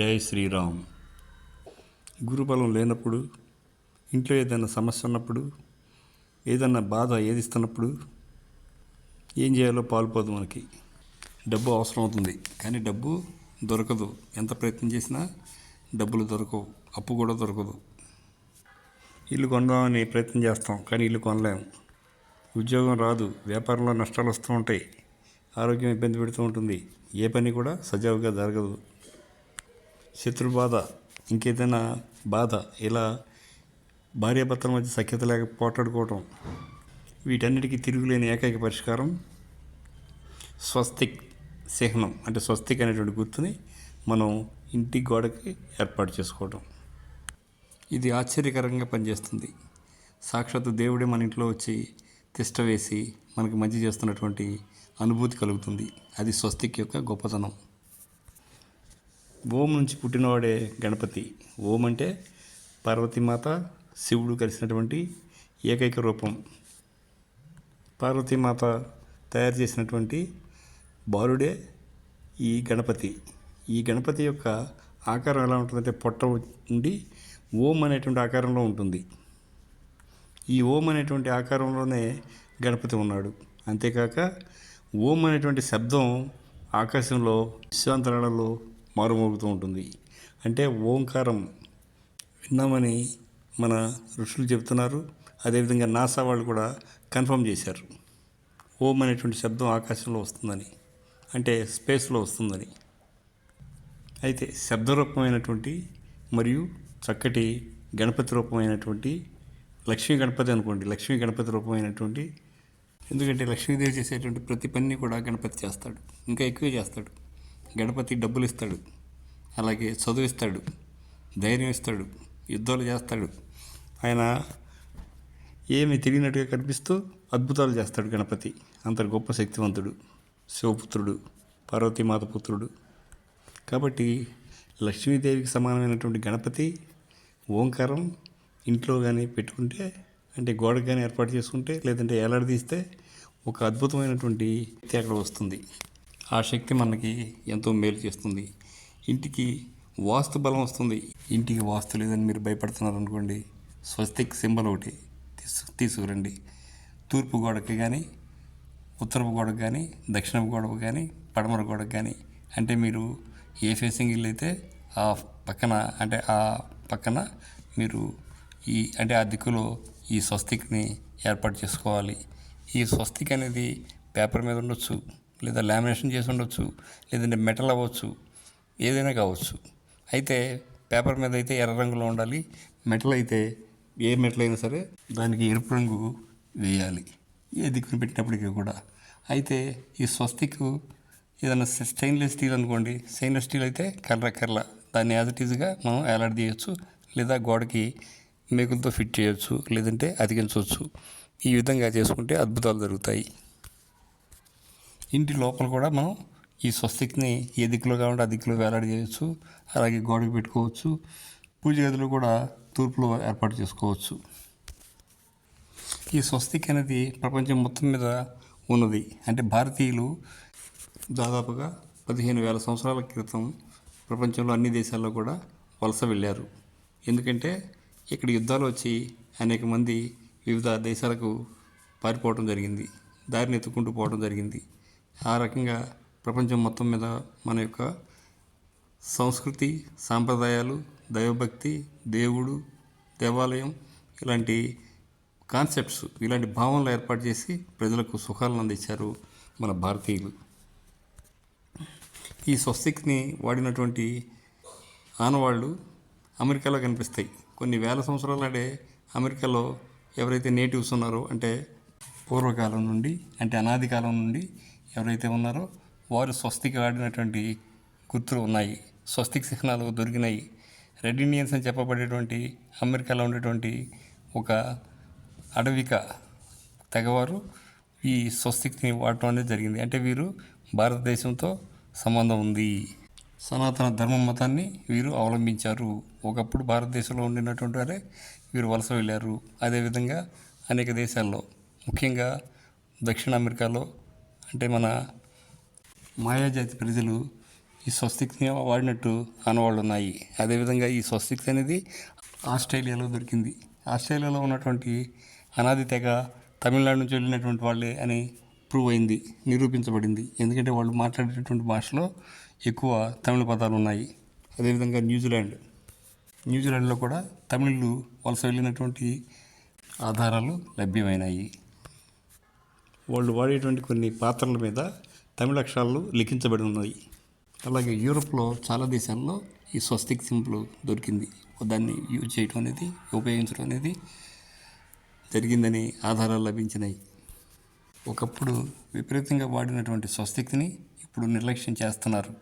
జై శ్రీరామ్. గురుబలం లేనప్పుడు ఇంట్లో ఏదైనా సమస్య ఉన్నప్పుడు ఏదన్నా బాధ ఏదిస్తున్నప్పుడు ఏం చేయాలో పాలుపోదు మనకి. డబ్బు అవసరం అవుతుంది కానీ డబ్బు దొరకదు. ఎంత ప్రయత్నం చేసినా డబ్బులు దొరకవు అప్పు కూడా దొరకదు. ఇల్లు కొందామని ప్రయత్నం చేస్తాం కానీ ఇల్లు కొనలేము. ఉద్యోగం రాదు వ్యాపారంలో నష్టాలు వస్తూ ఉంటాయి. ఆరోగ్యం ఇబ్బంది పెడుతూ ఉంటుంది. ఏ పని కూడా సజావుగా జరగదు. శత్రు బాధ ఇంకేదైనా బాధ ఇలా భార్యాభర్తల మధ్య సఖ్యత లేక పోటాడుకోవటం వీటన్నిటికీ తిరుగులేని ఏకైక పరిష్కారం స్వస్తిక్ చిహ్నం అంటే స్వస్తిక్ అనేటువంటి గుర్తుని మనం ఇంటి గోడకి ఏర్పాటు చేసుకోవటం. ఇది ఆశ్చర్యకరంగా పనిచేస్తుంది. సాక్షాత్తు దేవుడే మన ఇంట్లో వచ్చి తిష్ట వేసి మనకి మంచి చేస్తున్నటువంటి అనుభూతి కలుగుతుంది. అది స్వస్తిక్ యొక్క గొప్పతనం. ఓం నుంచి పుట్టినవాడే గణపతి. ఓం అంటే పార్వతీమాత శివుడు కలిసినటువంటి ఏకైక రూపం. పార్వతీమాత తయారు చేసినటువంటి బాలుడే ఈ గణపతి. ఈ గణపతి యొక్క ఆకారం ఎలా ఉంటుందంటే పొట్ట ఉండి ఓం అనేటువంటి ఆకారంలో ఉంటుంది. ఈ ఓం అనేటువంటి ఆకారంలోనే గణపతి ఉన్నాడు. అంతేకాక ఓం అనేటువంటి శబ్దం ఆకాశంలో విశ్వాంతరాలలో మారుమోగుతూ ఉంటుంది. అంటే ఓంకారం విన్నామని మన ఋషులు చెప్తున్నారు అదేవిధంగా నాసా వాళ్ళు కూడా కన్ఫర్మ్ చేశారు. ఓం అనేటువంటి శబ్దం ఆకాశంలో వస్తుందని అంటే స్పేస్లో వస్తుందని. అయితే శబ్దరూపమైనటువంటి మరియు చక్కటి గణపతి రూపమైనటువంటి లక్ష్మీ గణపతి అనుకోండి లక్ష్మీ గణపతి రూపమైనటువంటి ఎందుకంటే లక్ష్మీదేవి చేసేటువంటి ప్రతి పనిని కూడా గణపతి చేస్తాడు. ఇంకా ఎక్కువ చేస్తాడు. గణపతి డబ్బులు ఇస్తాడు అలాగే చదువు ఇస్తాడు ధైర్యం ఇస్తాడు. యుద్ధాలు చేస్తాడు. ఆయన ఏమి తెలియనట్టుగా కనిపిస్తూ అద్భుతాలు చేస్తాడు గణపతి. అంత గొప్ప శక్తివంతుడు శివపుత్రుడు పార్వతీమాత పుత్రుడు. కాబట్టి లక్ష్మీదేవికి సమానమైనటువంటి గణపతి ఓంకారం ఇంట్లో కానీ పెట్టుకుంటే అంటే గోడకు కానీ ఏర్పాటు చేసుకుంటే లేదంటే ఏలాడదీస్తే ఒక అద్భుతమైనటువంటి శక్తి అక్కడ వస్తుంది. ఆ శక్తి మనకి ఎంతో మేలు చేస్తుంది. ఇంటికి వాస్తు బలం వస్తుంది. ఇంటికి వాస్తు లేదని మీరు భయపడుతున్నారు అనుకోండి స్వస్తిక్ సింబల్ ఒకటి తీసు తీసుకురండి. తూర్పు గోడకి కానీ ఉత్తరపు గోడకు కానీ దక్షిణపు గోడకు కానీ పడమర గోడకు కానీ అంటే మీరు ఏ ఫేసింగ్ ఇల్లు అయితే ఆ పక్కన అంటే ఆ పక్కన మీరు ఈ అంటే ఆ దిక్కులో ఈ స్వస్తిక్ని ఏర్పాటు చేసుకోవాలి. ఈ స్వస్తిక్ అనేది పేపర్ మీద ఉండొచ్చు. లేదా లామినేషన్ చేసి ఉండొచ్చు లేదంటే మెటల్ అవ్వచ్చు ఏదైనా కావచ్చు. అయితే పేపర్ మీద అయితే ఎర్ర రంగులో ఉండాలి మెటల్ అయితే ఏ మెటల్ అయినా సరే దానికి ఎరుపు రంగు వేయాలి. ఏ దిక్కున పెట్టినప్పటికీ కూడా. అయితే ఈ స్వస్తికు ఏదైనా స్టెయిన్లెస్ స్టీల్ అనుకోండి స్టెయిన్లెస్ స్టీల్ అయితే కర్ర కర్ర. దాన్ని యాజ్ ఇట్ ఈజ్గా మనం ఏలాడ తీయచ్చు లేదా గోడకి మేకులతో ఫిట్ చేయొచ్చు లేదంటే అతికించవచ్చు. ఈ విధంగా చేసుకుంటే అద్భుతాలు జరుగుతాయి. ఇంటి లోపల కూడా మనం ఈ స్వస్తిక్ని ఏ దిక్కులో కావాలంటే ఆ దిక్కులో వేలాడి చేయొచ్చు. అలాగే గోడకు పెట్టుకోవచ్చు. పూజ గదిలో కూడా తూర్పులో ఏర్పాటు చేసుకోవచ్చు. ఈ స్వస్తిక్ అనేది ప్రపంచం మొత్తం మీద ఉన్నది. అంటే భారతీయులు దాదాపుగా పదిహేను వేల సంవత్సరాల క్రితం ప్రపంచంలో అన్ని దేశాల్లో కూడా వలస వెళ్ళారు. ఎందుకంటే ఇక్కడ యుద్ధాలు వచ్చి అనేక మంది వివిధ దేశాలకు పారిపోవడం జరిగింది. దారిని ఎత్తుకుంటూ పోవడం జరిగింది. ఆ రకంగా ప్రపంచం మొత్తం మీద మన యొక్క సంస్కృతి సాంప్రదాయాలు దైవభక్తి దేవుడు దేవాలయం ఇలాంటి కాన్సెప్ట్స్ ఇలాంటి భావనలు ఏర్పాటు చేసి ప్రజలకు సుఖాలను అందించారు మన భారతీయులు. ఈ స్వస్తిక్ని వాడినటువంటి ఆనవాళ్ళు అమెరికాలో కనిపిస్తాయి. కొన్ని వేల సంవత్సరాల నాడే అమెరికాలో ఎవరైతే నేటివ్స్ ఉన్నారో అంటే పూర్వకాలం నుండి అంటే అనాది కాలం నుండి ఎవరైతే ఉన్నారో వారు స్వస్తికి వాడినటువంటి గుర్తులు ఉన్నాయి. స్వస్తిక్ చిహ్నాలు దొరికినాయి. రెడ్ ఇండియన్స్ అని చెప్పబడేటువంటి అమెరికాలో ఉండేటువంటి ఒక అడవిక తెగవారు ఈ స్వస్తిక్ని వాడటం అనేది జరిగింది. అంటే వీరు భారతదేశంతో సంబంధం ఉంది. సనాతన ధర్మ మతాన్ని వీరు అవలంబించారు. ఒకప్పుడు భారతదేశంలో ఉండినటువంటి వారే వీరు వలస వెళ్ళారు. అదేవిధంగా అనేక దేశాల్లో ముఖ్యంగా దక్షిణ అమెరికాలో అంటే మన మాయాజాతి ప్రజలు ఈ స్వస్తిక్ని వాడినట్టు ఆనవాళ్ళు ఉన్నాయి అదేవిధంగా ఈ స్వస్తిక్ అనేది ఆస్ట్రేలియాలో దొరికింది. ఆస్ట్రేలియాలో ఉన్నటువంటి అనాది తెగ తమిళనాడు నుంచి వెళ్ళినటువంటి వాళ్ళే అని ప్రూవ్ అయింది నిరూపించబడింది. ఎందుకంటే వాళ్ళు మాట్లాడేటటువంటి భాషలో ఎక్కువ తమిళ పదాలు ఉన్నాయి. అదేవిధంగా న్యూజిలాండ్. న్యూజిలాండ్లో కూడా తమిళులు వలస వెళ్ళినటువంటి ఆధారాలు లభ్యమైనాయి. వాళ్ళు వాడేటువంటి కొన్ని పాత్రల మీద తమిళ అక్షరాలు లిఖించబడి ఉన్నాయి. అలాగే యూరోప్లో చాలా దేశాల్లో ఈ స్వస్తిక్ సింపుల్ దొరికింది. దాన్ని యూజ్ చేయడం అనేది ఉపయోగించడం అనేది జరిగిందని ఆధారాలు లభించినాయి. ఒకప్పుడు విపరీతంగా వాడినటువంటి స్వస్తిక్ని ఇప్పుడు నిర్లక్ష్యం చేస్తున్నారు.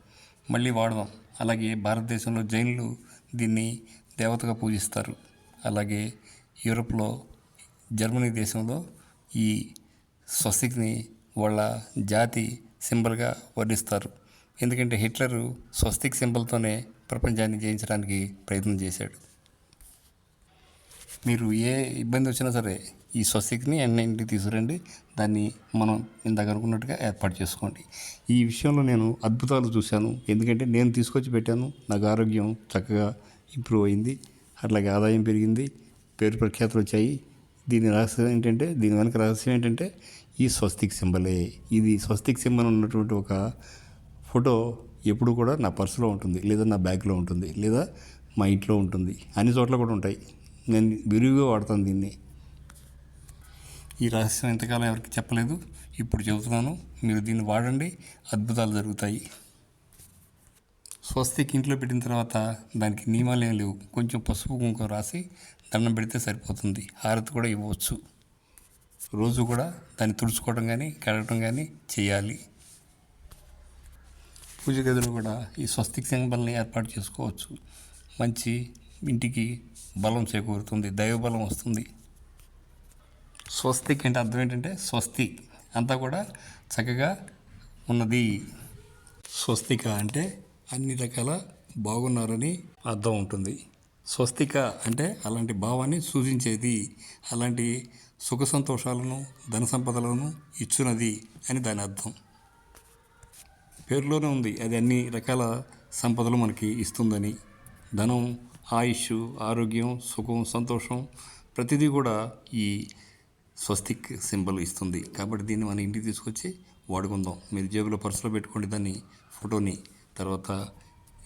మళ్ళీ వాడదాం. అలాగే భారతదేశంలో జైన్లు దీన్ని దేవతగా పూజిస్తారు. అలాగే యూరోప్లో జర్మనీ దేశంలో ఈ స్వస్తిక్ని వాళ్ళ జాతి సింబల్గా వర్ణిస్తారు. ఎందుకంటే హిట్లరు స్వస్తిక్ సింబల్తోనే ప్రపంచాన్ని జయించడానికి ప్రయత్నం చేశాడు. మీరు ఏ ఇబ్బంది వచ్చినా సరే ఈ స్వస్తిక్ని ఎన్న ఇంటికి తీసుకురండి. దాన్ని మనం ఇందాక అనుకున్నట్టుగా ఏర్పాటు చేసుకోండి. ఈ విషయంలో నేను అద్భుతాలు చూశాను. ఎందుకంటే నేను తీసుకొచ్చి పెట్టాను. నాకు ఆరోగ్యం చక్కగా ఇంప్రూవ్ అయింది. అట్లాగే ఆదాయం పెరిగింది. పేరు ప్రఖ్యాతులు వచ్చాయి. దీని రహస్యం ఏంటంటే దీని వెనక రహస్యం ఏంటంటే ఈ స్వస్తిక్ సింబలే. ఇది స్వస్తిక్ సింబల్ ఉన్నటువంటి ఒక ఫోటో ఎప్పుడు కూడా నా పర్సులో ఉంటుంది లేదా నా బ్యాగ్లో ఉంటుంది లేదా మా ఇంట్లో ఉంటుంది. అన్ని చోట్ల కూడా ఉంటాయి. నేను విరివిగా వాడతాను దీన్ని. ఈ రహస్యం ఎంతకాలం ఎవరికి చెప్పలేదు. ఇప్పుడు చెబుతున్నాను మీరు దీన్ని వాడండి. అద్భుతాలు జరుగుతాయి. స్వస్తిక్ ఇంట్లో పెట్టిన తర్వాత దానికి నియమాలు ఏం లేవు. కొంచెం పసుపు కుంకుమ రాసి దండం పెడితే సరిపోతుంది. హారతి కూడా ఇవ్వచ్చు. రోజు కూడా దాన్ని తుడుచుకోవడం కానీ కడగడం కానీ చేయాలి. పూజ గదిలో కూడా ఈ స్వస్తిక్ సింబల్ని ఏర్పాటు చేసుకోవచ్చు. మంచి ఇంటికి బలం చేకూరుతుంది. దైవబలం వస్తుంది. స్వస్తిక్ అంటే అర్థం ఏంటంటే స్వస్తి. అంతా కూడా చక్కగా ఉన్నది. స్వస్తిక అంటే అన్ని రకాల బాగున్నారని అర్థం ఉంటుంది. స్వస్తిక అంటే అలాంటి భావాన్ని సూచించేది అలాంటి సుఖ సంతోషాలను ధన సంపదలను ఇచ్చున్నది అని దాని అర్థం. పేరులోనే ఉంది. అది అన్ని రకాల సంపదలు మనకి ఇస్తుందని. ధనం ఆయుష్ ఆరోగ్యం సుఖం సంతోషం ప్రతిదీ కూడా ఈ స్వస్తిక్ సింబల్ ఇస్తుంది. కాబట్టి దీన్ని మన ఇంటికి తీసుకొచ్చి వాడుకుందాం. మీరు జేబులో పర్సులో పెట్టుకోండి దాన్ని ఫోటోని. తర్వాత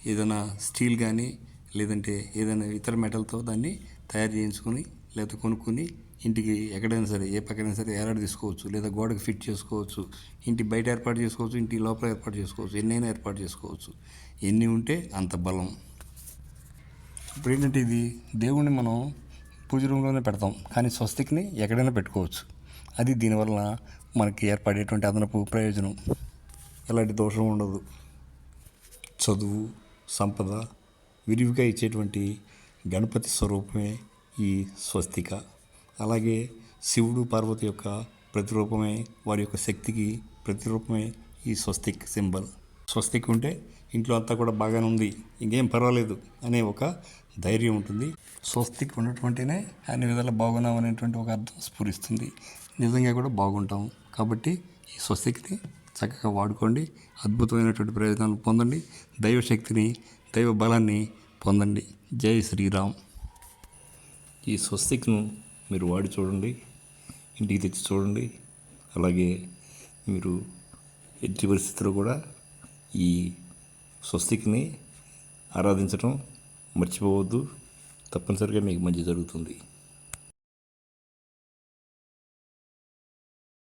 ఏదైనా స్టీల్ కానీ లేదంటే ఏదైనా ఇతర మెటల్తో దాన్ని తయారు చేయించుకొని లేదా కొనుక్కొని ఇంటికి ఎక్కడైనా సరే ఏ పక్కనైనా సరే ఏలాడు తీసుకోవచ్చు లేదా గోడకు ఫిట్ చేసుకోవచ్చు. ఇంటి బయట ఏర్పాటు చేసుకోవచ్చు ఇంటి లోపల ఏర్పాటు చేసుకోవచ్చు ఎన్నైనా ఏర్పాటు చేసుకోవచ్చు. ఎన్ని ఉంటే అంత బలం. ఇప్పుడు ఏంటంటే ఇది దేవుణ్ణి మనం పూజ రూమ్లోనే పెడతాం కానీ స్వస్తిక్ని ఎక్కడైనా పెట్టుకోవచ్చు. అది దీనివల్ల మనకి ఏర్పడేటువంటి అదనపు ప్రయోజనం. ఎలాంటి దోషం ఉండదు. చదువు సంపద విరివిగా ఇచ్చేటువంటి గణపతి స్వరూపమే ఈ స్వస్తిక. అలాగే శివుడు పార్వతి యొక్క ప్రతిరూపమే వారి యొక్క శక్తికి ప్రతిరూపమే ఈ స్వస్తిక్ సింబల్. స్వస్తిక్ ఉంటే ఇంట్లో అంతా కూడా బాగానే ఉంది. ఇంకేం పర్వాలేదు అనే ఒక ధైర్యం ఉంటుంది. స్వస్తిక్ ఉన్నటువంటినే అన్ని విధాలు బాగున్నాం అనేటువంటి ఒక అర్థం స్ఫురిస్తుంది. నిజంగా కూడా బాగుంటాం. కాబట్టి ఈ స్వస్తిక్ని చక్కగా వాడుకోండి. అద్భుతమైనటువంటి ప్రయోజనాలు పొందండి. దైవశక్తిని దైవ బలాన్ని పొందండి. జై శ్రీరామ్. ఈ స్వస్తిక్ను మీరు వాడి చూడండి. ఇంటికి తెచ్చి చూడండి. అలాగే మీరు ఎట్టి పరిస్థితుల్లో కూడా ఈ స్వస్తిక్ని ఆరాధించడం మర్చిపోవద్దు. తప్పనిసరిగా మీకు మంచి జరుగుతుంది.